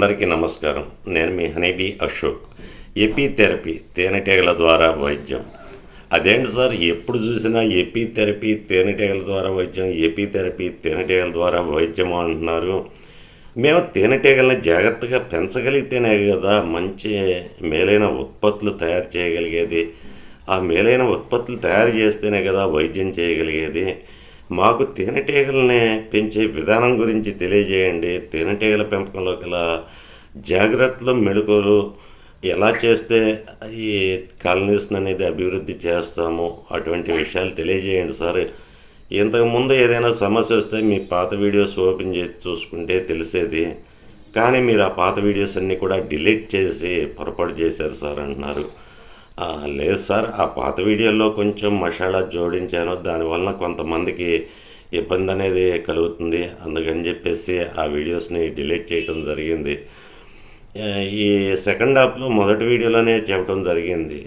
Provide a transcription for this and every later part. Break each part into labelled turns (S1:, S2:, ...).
S1: అందరికీ నమస్కారం. నేను మీ హనీబీ అశోక్. ఎపీ థెరపీ తేనెటీగల ద్వారా వైద్యం. అదేంటి సార్ ఎప్పుడు చూసినా ఎపీ థెరపీ తేనెటీగల ద్వారా వైద్యం ఎపిథెరపీ తేనెటీగల ద్వారా వైద్యం అంటున్నారు. మేము తేనెటీగలను జాగ్రత్తగా పెంచగలిగితేనే కదా మంచి మేలైన ఉత్పత్తులు తయారు చేయగలిగేది. ఆ మేలైన ఉత్పత్తులు తయారు చేస్తేనే కదా వైద్యం చేయగలిగేది. మాకు తేనెటీగల్ని పెంచే విధానం గురించి తెలియజేయండి. తేనెటీగల పెంపకంలో గల జాగ్రత్తలు మెళుకువలు ఎలా చేస్తే ఈ కాలనీస్ని అనేది అభివృద్ధి చేస్తాము అటువంటి విషయాలు తెలియజేయండి సార్. ఇంతకుముందు ఏదైనా సమస్య వస్తే మీ పాత వీడియోస్ ఓపెన్ చేసి చూసుకుంటే తెలిసేది. కానీ మీరు ఆ పాత వీడియోస్ అన్నీ కూడా డిలీట్ చేసి పొరపాటు చేశారు సార్ అంటున్నారు. లేదు సార్ ఆ పాత వీడియోలో కొంచెం మసాలా జోడించాను దానివల్ల కొంతమందికి ఇబ్బంది అనేది కలుగుతుంది. అందుకని చెప్పేసి ఆ వీడియోస్ని డిలీట్ చేయడం జరిగింది. ఈ సెకండ్ హాఫ్లో మొదటి వీడియోలోనే చెప్పడం జరిగింది.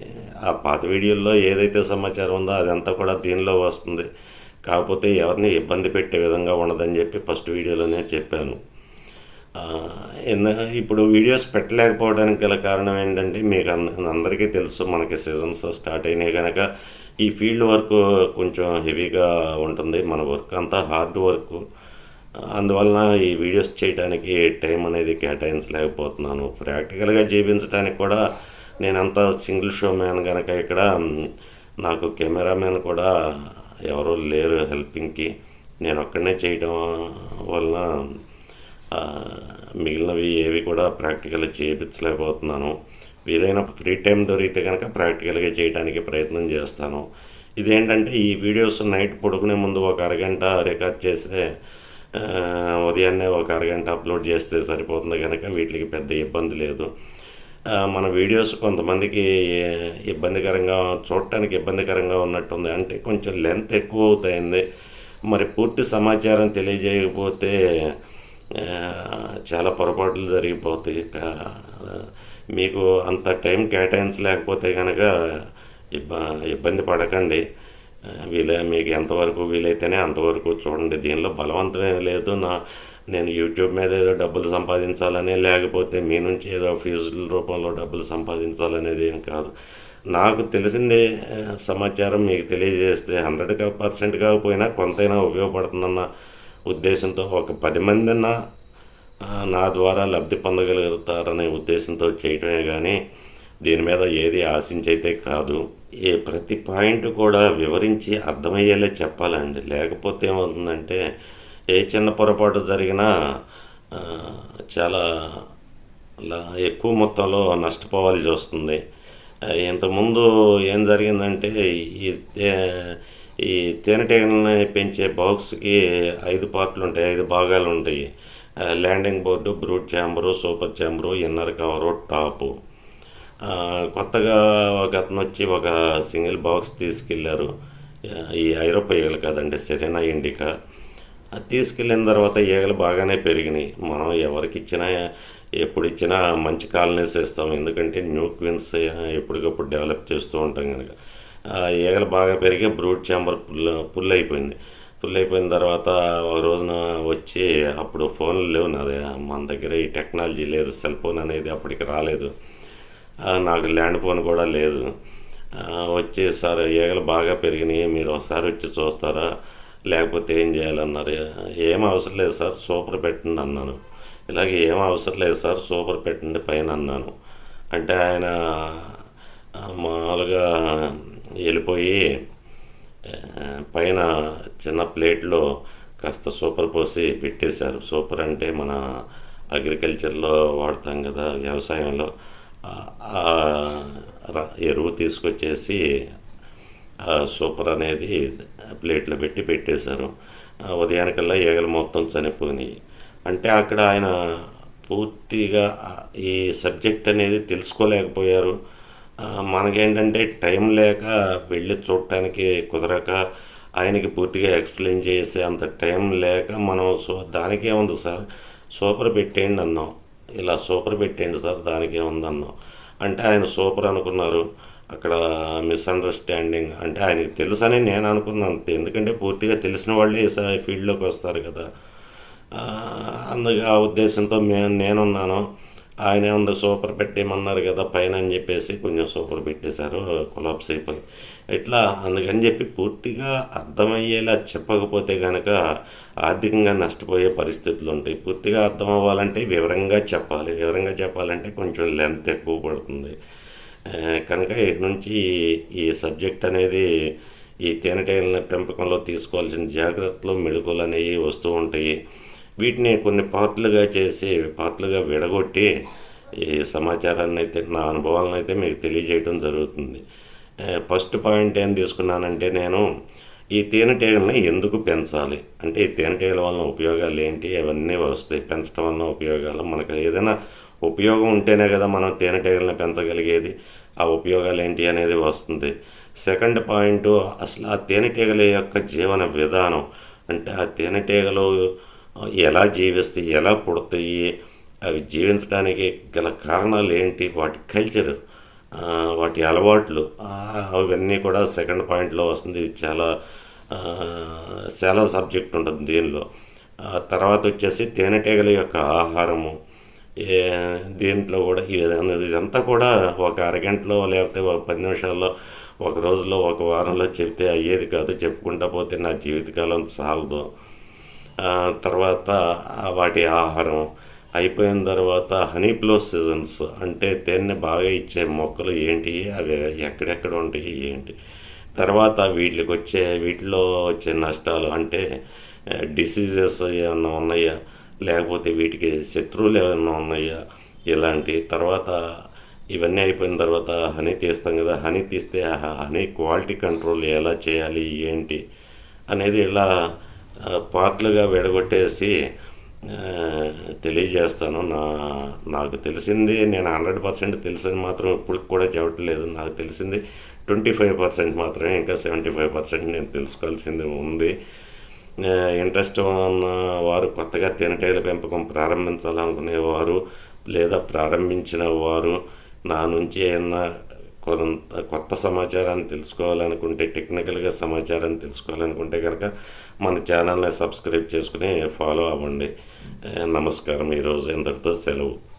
S1: ఆ పాత వీడియోలో ఏదైతే సమాచారం ఉందో అదంతా కూడా దీనిలో వస్తుంది. కాకపోతే ఎవరిని ఇబ్బంది పెట్టే విధంగా ఉండదని చెప్పి ఫస్ట్ వీడియోలోనే చెప్పాను. ఇప్పుడు వీడియోస్ పెట్టలేకపోవడానికి గల కారణం ఏంటంటే మీకు అంద- అందరికీ తెలుసు మనకి సీజన్స్ స్టార్ట్ అయినాయి కనుక ఈ ఫీల్డ్ వర్క్ కొంచెం హెవీగా ఉంటుంది మన వర్క్ అంతా హార్డ్ వర్క్ అందువలన ఈ వీడియోస్ చేయడానికి టైం అనేది కేటాయించలేకపోతున్నాను. ప్రాక్టికల్గా చేయించడానికి కూడా నేనంతా సింగిల్ షో మ్యాన్ కనుక ఇక్కడ నాకు కెమెరామ్యాన్ కూడా ఎవరు లేరు హెల్పింగ్కి నేను ఒక్కడనే చేయడం వలన మిగిలినవి ఏవి కూడా ప్రాక్టికల్ చేయించలేకపోతున్నాను. వీలైన ఫ్రీ టైం దొరికితే కనుక ప్రాక్టికల్గా చేయడానికి ప్రయత్నం చేస్తాను. ఇదేంటంటే ఈ వీడియోస్ నైట్ పడుకునే ముందు ఒక అరగంట రికార్డ్ చేస్తే ఉదయాన్నే ఒక అరగంట అప్లోడ్ చేస్తే సరిపోతుంది కనుక వీటికి పెద్ద ఇబ్బంది లేదు. మన వీడియోస్ కొంతమందికి ఇబ్బందికరంగా చూడటానికి ఇబ్బందికరంగా ఉన్నట్టుంది. అంటే కొంచెం లెంత్ ఎక్కువ అవుతాయింది మరి పూర్తి సమాచారం తెలియజేయకపోతే చాలా పొరపాట్లు జరిగిపోతాయి. మీకు అంత టైం కేటాయించలేకపోతే కనుక ఇబ్బ ఇబ్బంది పడకండి. వీలై మీకు ఎంతవరకు వీలైతేనే అంతవరకు చూడండి. దీనిలో బలవంతమేం లేదు. నా నేను యూట్యూబ్ మీద ఏదో డబ్బులు సంపాదించాలని లేకపోతే మీ నుంచి ఏదో ఫీజుల రూపంలో డబ్బులు సంపాదించాలనేది ఏం కాదు. నాకు తెలిసిందే సమాచారం మీకు తెలియజేస్తే హండ్రెడ్ పర్సెంట్ కాకపోయినా కొంతైనా ఉపయోగపడుతుందన్న ఉద్దేశంతో ఒక పది మందిన నా ద్వారా లబ్ధి పొందగలుగుతారనే ఉద్దేశంతో చేయటమే కానీ దీని మీద ఏది ఆశించైతే కాదు. ఏ ప్రతి పాయింట్ కూడా వివరించి అర్థమయ్యేలా చెప్పాలండి. లేకపోతే ఏమవుతుందంటే ఏ చిన్న పొరపాటు జరిగినా చాలా లా- ఎక్కువ మొత్తంలో నష్టపోవాల్సి వస్తుంది. ఇంతకుముందు ఏం జరిగిందంటే ఈ తేనెటీగలని పెంచే బాక్స్కి ఐదు పార్ట్లు ఉంటాయి ఐదు భాగాలు ఉంటాయి landing board brood chamber super chamber inner cover top. కొత్తగా ఒక అతను వచ్చి ఒక సింగిల్ బాక్స్ తీసుకెళ్ళారు ఈ ఐరోపా ఈగలు కాదండి సెరెనా ఇండికా. అది తీసుకెళ్ళిన తర్వాత ఈగలు బాగానే పెరిగినాయి. మనం ఎవరికి ఇచ్చినా ఎప్పుడు ఇచ్చినా మంచి కాలనీస్ ఇస్తాం ఎందుకంటే న్యూ క్వీన్స్ ఎప్పటికప్పుడు డెవలప్ చేస్తూ ఉంటాం కనుక ఈగలు బాగా పెరిగి బ్రూట్ ఛాంబర్ పుల్ పుల్ అయిపోయింది పుల్ అయిపోయిన తర్వాత ఒక రోజున వచ్చి అప్పుడు ఫోన్లు లేవు నాది. మన దగ్గర ఈ టెక్నాలజీ లేదు సెల్ ఫోన్ అనేది అప్పటికి రాలేదు. నాకు ల్యాండ్ ఫోన్ కూడా లేదు. వచ్చి సార్ ఈగలు బాగా పెరిగినాయి మీరు ఒకసారి వచ్చి చూస్తారా? లేకపోతే ఏం చేయాలన్నారు. ఏం అవసరం లేదు సార్ సూపర్ పెట్టండి అన్నాను. ఇలాగే ఏం అవసరం లేదు సార్ సూపర్ పెట్టండి పైన అన్నాను. అంటే ఆయన మామూలుగా వెళ్ళిపోయి పైన చిన్న ప్లేట్లో కాస్త సూపర్ పోసి పెట్టేశారు. సూపర్ అంటే మన అగ్రికల్చర్లో వాడతాం కదా వ్యవసాయంలో. ఎరువు తీసుకొచ్చేసి ఆ సూపర్ అనేది ప్లేట్లో పెట్టి పెట్టేశారు. ఉదయానికల్లా ఈగలు మొత్తం చనిపోయినాయి. అంటే అక్కడ ఆయన పూర్తిగా ఈ సబ్జెక్ట్ అనేది తెలుసుకోలేకపోయారు. మనకేంటంటే టైం లేక వెళ్ళి చూడటానికి కుదరక ఆయనకి పూర్తిగా ఎక్స్ప్లెయిన్ చేసే అంత టైం లేక మనం సో దానికే ఉంది సార్. సూపర్ పెట్టేయండి అన్నాం. ఇలా సూపర్ పెట్టేయండి సార్ దానికే ఉంది అన్నాం. అంటే ఆయన సూపర్ అనుకున్నారు. అక్కడ మిస్అండర్స్టాండింగ్ అంటే ఆయనకి తెలుసని నేను అనుకున్నాను ఎందుకంటే పూర్తిగా తెలిసిన వాళ్ళే ఈ ఫీల్డ్లోకి వస్తారు కదా. అందుకే ఆ ఉద్దేశంతో మే నేనున్నాను. ఆయన ఉంది సూపర్ పెట్టేయమన్నారు కదా పైన అని చెప్పేసి కొంచెం సూపర్ పెట్టేశారు కొలాప్స్ అయిపోయింది ఇట్లా అందుకని చెప్పి పూర్తిగా అర్థమయ్యేలా చెప్పకపోతే కనుక ఆర్థికంగా నష్టపోయే పరిస్థితులు ఉంటాయి. పూర్తిగా అర్థం అవ్వాలంటే వివరంగా చెప్పాలి. వివరంగా చెప్పాలంటే కొంచెం లెంత్ ఎక్కువ పడుతుంది. కనుక ఇక నుంచి ఈ సబ్జెక్ట్ అనేది ఈ తేనెటీగల పెంపకంలో తీసుకోవాల్సిన జాగ్రత్తలు మెడుకులు అనేవి వస్తూ ఉంటాయి. వీటిని కొన్ని పార్ట్లుగా చేసి పార్ట్లుగా విడగొట్టి ఈ సమాచారాన్ని అయితే నా అనుభవాలను అయితే మీకు తెలియజేయడం జరుగుతుంది. ఫస్ట్ పాయింట్ ఏం తీసుకున్నానంటే నేను ఈ తేనెటీగలని ఎందుకు పెంచాలి? అంటే ఈ తేనెటీగల వలన ఉపయోగాలు ఏంటి? అవన్నీ వస్తాయి. పెంచడం వలన ఉపయోగాలు. మనకు ఏదైనా ఉపయోగం ఉంటేనే కదా మనం తేనెటీగలను పెంచగలిగేది. ఆ ఉపయోగాలు ఏంటి అనేది వస్తుంది. సెకండ్ పాయింట్ అసలు ఆ తేనెటీగల యొక్క జీవన విధానం అంటే ఆ తేనెటీగలు ఎలా జీవిస్తాయి ఎలా పుడతాయి అవి జీవించడానికి గల కారణాలు ఏంటి వాటి కల్చర్ వాటి అలవాట్లు అవన్నీ కూడా సెకండ్ పాయింట్లో వస్తుంది. చాలా చాలా సబ్జెక్ట్ ఉంటుంది దీనిలో. తర్వాత వచ్చేసి తేనెటీగల యొక్క ఆహారము దీంట్లో కూడా ఇదంతా కూడా ఒక అరగంటలో లేకపోతే ఒక పది నిమిషాల్లో ఒక రోజులో ఒక వారంలో చెప్తే అయ్యేది కాదు. చెప్పుకుంటా పోతే నా జీవితకాలం చాలదు తర్వాత వాటి ఆహారం అయిపోయిన తర్వాత హనీ ఫ్లో సీజన్స్ అంటే తేనె బాగా ఇచ్చే మొక్కలు ఏంటి? అవి ఎక్కడెక్కడ ఉంటాయి? ఏంటి? తర్వాత వీటికి వచ్చే వీటిలో వచ్చే నష్టాలు అంటే డిసీజెస్ ఏమైనా ఉన్నాయా? లేకపోతే వీటికి శత్రువులు ఏమైనా ఉన్నాయా? ఇలాంటి తర్వాత ఇవన్నీ అయిపోయిన తర్వాత హనీ తీస్తాం కదా హనీ తీస్తే హనీ క్వాలిటీ కంట్రోల్ ఎలా చేయాలి? ఏంటి? అనేది ఇలా పార్ట్లుగా విడగొట్టేసి తెలియజేస్తాను. నా నాకు తెలిసింది నేను హండ్రెడ్ పర్సెంట్ తెలిసింది మాత్రం ఇప్పటికి కూడా చెప్పట్లేదు నాకు తెలిసింది ట్వంటీ ఫైవ్ పర్సెంట్ మాత్రమే ఇంకా సెవెంటీ ఫైవ్ పర్సెంట్ నేను తెలుసుకోవాల్సింది ఉంది. ఇంట్రెస్ట్ ఉన్న వారు కొత్తగా తేనెటీగల పెంపకం ప్రారంభించాలనుకునేవారు లేదా ప్రారంభించిన వారు నా నుంచి ఏమన్నా కొంత కొత్త సమాచారాన్ని తెలుసుకోవాలనుకుంటే టెక్నికల్గా సమాచారాన్ని తెలుసుకోవాలనుకుంటే కనుక మన ఛానల్ని సబ్స్క్రైబ్ చేసుకుని ఫాలో అవ్వండి. నమస్కారం ఈరోజు. ఇంతటితో సెలవు.